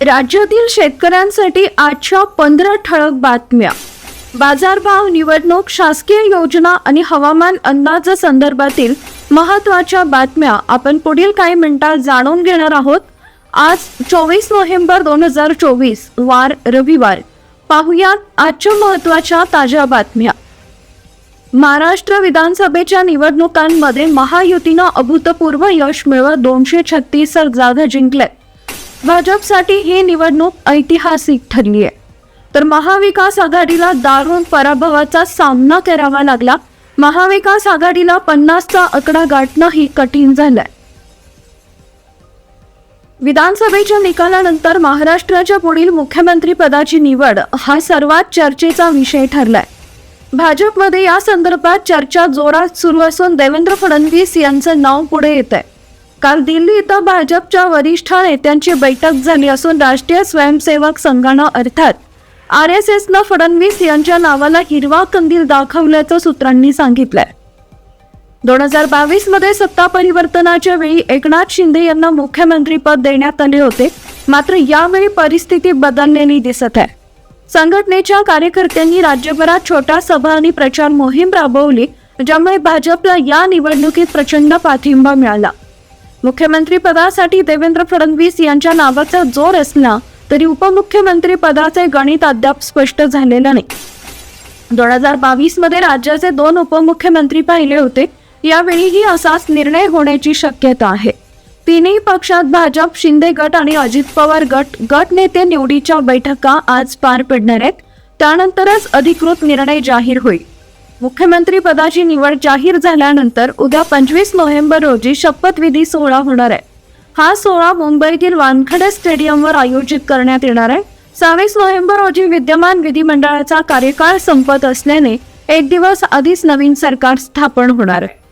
राज्यातील शेतकऱ्यांसाठी आजच्या पंधरा ठळक बातम्या. बाजारभाव निवडणूक शासकीय योजना आणि हवामान अंदाज संदर्भातील महत्त्वाच्या बातम्या आपण पुढील काही मिनिटात जाणून घेणार आहोत. आज चोवीस नोव्हेंबर दोन हजार चोवीस वार रविवार. पाहुयात आजच्या महत्त्वाच्या ताज्या बातम्या. महाराष्ट्र विधानसभेच्या निवडणुकांमध्ये महायुतीनं अभूतपूर्व यश मिळवत दोनशे छत्तीस जागा जिंकल्या भाजपसाठी ही निवडणूक ऐतिहासिक ठरली आहे. तर महाविकास आघाडीला दारुण पराभवाचा सामना करावा लागला. महाविकास आघाडीला पन्नासचा आकडा गाठणंही कठीण झालंय. विधानसभेच्या निकालानंतर महाराष्ट्राच्या पुढील मुख्यमंत्री पदाची निवड हा सर्वात चर्चेचा विषय ठरलाय. भाजपमध्ये या संदर्भात चर्चा जोरात सुरू असून देवेंद्र फडणवीस यांचं नाव पुढे येत आहे काल दिल्ली इथं भाजपच्या वरिष्ठ नेत्यांची बैठक झाली असून राष्ट्रीय स्वयंसेवक संघानं अर्थात आर एस एसनं फडणवीस यांच्या नावाला हिरवा कंदील दाखवल्याचं सूत्रांनी सांगितलंय. दोन हजार बावीसमध्ये सत्ता परिवर्तनाच्या वेळी एकनाथ शिंदे यांना मुख्यमंत्रीपद देण्यात आले होते. मात्र यावेळी परिस्थिती बदललेली दिसत आहे. संघटनेच्या कार्यकर्त्यांनी राज्यभरात छोट्या सभा आणि प्रचार मोहीम राबवली ज्यामुळे भाजपला या निवडणुकीत प्रचंड पाठिंबा मिळाला. मुख्यमंत्री पदासाठी देवेंद्र फडणवीस यांच्या नावाचा जोर असला तरी उपमुख्यमंत्री पदाचे गणित अद्याप स्पष्ट झालेलं नाही. दोन हजार बावीसमध्ये राज्याचे दोन उपमुख्यमंत्री पाहिले होते यावेळीही असाच निर्णय होण्याची शक्यता आहे. तिन्ही पक्षात भाजप शिंदे गट आणि अजित पवार गट गट नेते निवडीच्या बैठका आज पार पडणार आहेत. त्यानंतरच अधिकृत निर्णय जाहीर होईल. मुख्यमंत्री पदाची निवड जाहीर झाल्यानंतर उद्या पंचवीस नोव्हेंबर रोजी शपथविधी सोहळा होणार आहे. हा सोहळा मुंबईतील वानखडे स्टेडियमवर आयोजित करण्यात येणार आहे. सव्वीस नोव्हेंबर रोजी विद्यमान विधिमंडळाचा कार्यकाळ संपत असल्याने एक दिवस आधीच नवीन सरकार स्थापन होणार आहे.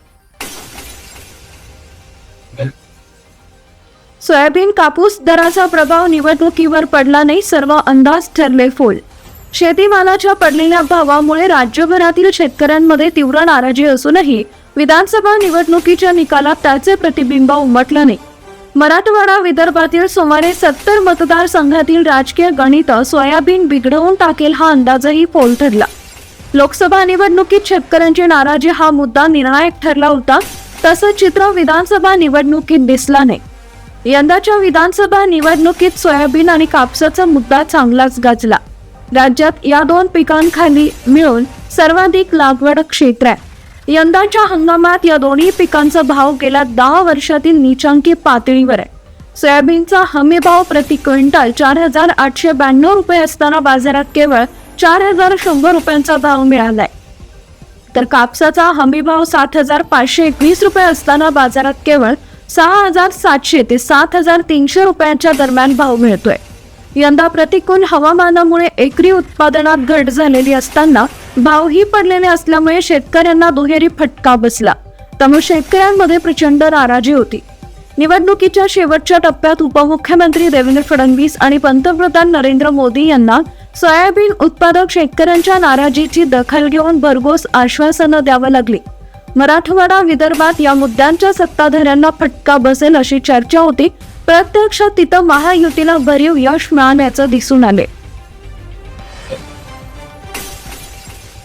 सोयाबीन कापूस दराचा प्रभाव निवडणुकीवर पडला नाही सर्व अंदाज ठरले फोल. शेतीमालाच्या पडलेल्या भावामुळे राज्यभरातील शेतकऱ्यांमध्ये तीव्र नाराजी असूनही विधानसभा निवडणुकीच्या निकालात त्याचे प्रतिबिंब उमटलं नाही. मराठवाडा विदर्भातील सुमारे सत्तर मतदारसंघातील राजकीय गणित सोयाबीन बिघडवून टाकेल हा अंदाजही फोल ठरला लोकसभा निवडणुकीत शेतकऱ्यांची नाराजी हा मुद्दा निर्णायक ठरला होता तसं चित्र विधानसभा निवडणुकीत दिसला नाही. यंदाच्या विधानसभा निवडणुकीत सोयाबीन आणि कापसाचा मुद्दा चांगलाच गाजला. राज्यात या दोन पिकांखाली मिळून सर्वाधिक लागवड क्षेत्र आहे. यंदाच्या हंगामात या दोन्ही पिकांचा भाव गेल्या दहा वर्षातील नीचांकी पातळीवर आहे. सोयाबीनचा हमी भाव प्रति क्विंटल चार हजार आठशे ब्याण्णव रुपये असताना बाजारात केवळ चार हजार शंभर रुपयांचा भाव मिळालाय. तर कापसाचा हमी भाव सात हजार पाचशे एकवीस रुपये असताना बाजारात केवळ सहा हजार सातशे ते सात हजार तीनशे रुपयांच्या दरम्यान भाव मिळतोय. यंदा प्रतिकूल हवामानामुळे एकरी उत्पादनात घट झालेली असताना भावही पडलेले असल्यामुळे शेतकऱ्यांना दुहेरी फटका बसला. त्यामुळे शेतकऱ्यांमध्ये प्रचंड नाराजी होती. निवडणुकीच्या शेवटच्या टप्प्यात उपमुख्यमंत्री देवेंद्र फडणवीस आणि पंतप्रधान नरेंद्र मोदी यांना सोयाबीन उत्पादक शेतकऱ्यांच्या नाराजीची दखल घेऊन भरघोस आश्वासनं द्यावं लागली. मराठवाडा विदर्भात या मुद्द्यांच्या सत्ताधाऱ्यांना फटका बसेल अशी चर्चा होती. प्रत्यक्षात तिथं महायुतीला भरीव यश मिळाल्याचं दिसून आले.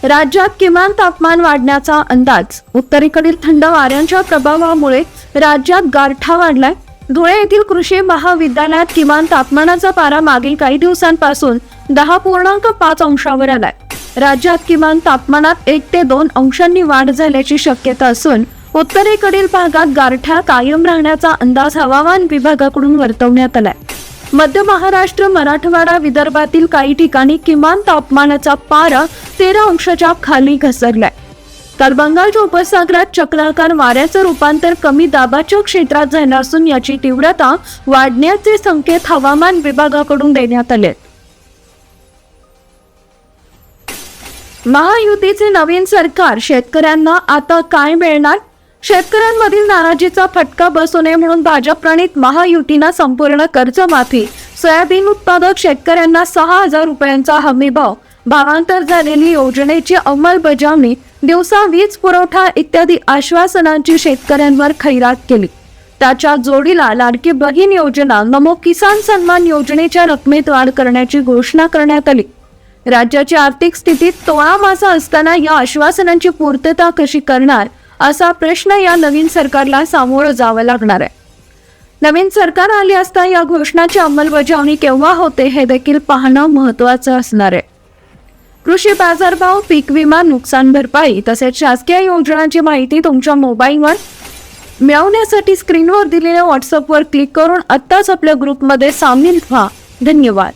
राज्यात किमान तापमान वाढण्याचा अंदाज. उत्तरेकडील थंड वाऱ्यांच्या प्रभावामुळे राज्यात गारठा वाढलाय. धुळे येथील कृषी महाविद्यालयात किमान तापमानाचा पारा मागील काही दिवसांपासून दहा पूर्णांक पाच अंशावर आलाय. राज्यात किमान तापमानात एक ते दोन अंशांनी वाढ झाल्याची शक्यता असून उत्तरेकडील भागात गारठा कायम राहण्याचा अंदाज हवामान विभागाकडून वर्तवण्यात आलाय. मध्य महाराष्ट्र मराठवाडा विदर्भातील काही ठिकाणी किमान तापमानाचा पारा तेरा अंशाच्या खाली घसरलाय. तर बंगालच्या उपसागरात चक्राकार वाऱ्याचं रूपांतर कमी दाबाच्या क्षेत्रात झालं असून याची तीव्रता वाढण्याचे संकेत हवामान विभागाकडून देण्यात आले महायुतीचे नवीन सरकार शेतकऱ्यांना आता काय मिळणार? शेतकऱ्यांमधील नाराजीचा फटका बसू नये म्हणून भाजप प्रणित महायुतीनं संपूर्ण कर्जमाफी सोयाबीन उत्पादक शेतकऱ्यांना सहा हजार रुपयांचा हमीभाव भावांतर झालेली योजनेची अंमलबजावणी दिवसा वीज पुरवठा इत्यादी आश्वासनांची शेतकऱ्यांवर खैरात केली. त्याच्या जोडीला लाडकी बहीण योजना नमो किसान सन्मान योजनेच्या रकमेत वाढ करण्याची घोषणा करण्यात आली. राज्याची आर्थिक स्थितीत तोळा मासा असताना या आश्वासनांची पूर्तता कशी करणार असा प्रश्न या नवीन सरकारला सामोरं जावं लागणार आहे. नवीन सरकार आले असता या घोषणाची अंमलबजावणी केव्हा होते हे देखील पाहणं महत्त्वाचं असणार आहे. कृषी बाजारभाव पीक विमा नुकसान भरपाई तसेच शासकीय योजनांची माहिती तुमच्या मोबाईलवर मिळवण्यासाठी स्क्रीनवर दिलेल्या व्हॉट्सअपवर क्लिक करून आत्ताच आपल्या ग्रुपमध्ये सामील व्हा. धन्यवाद.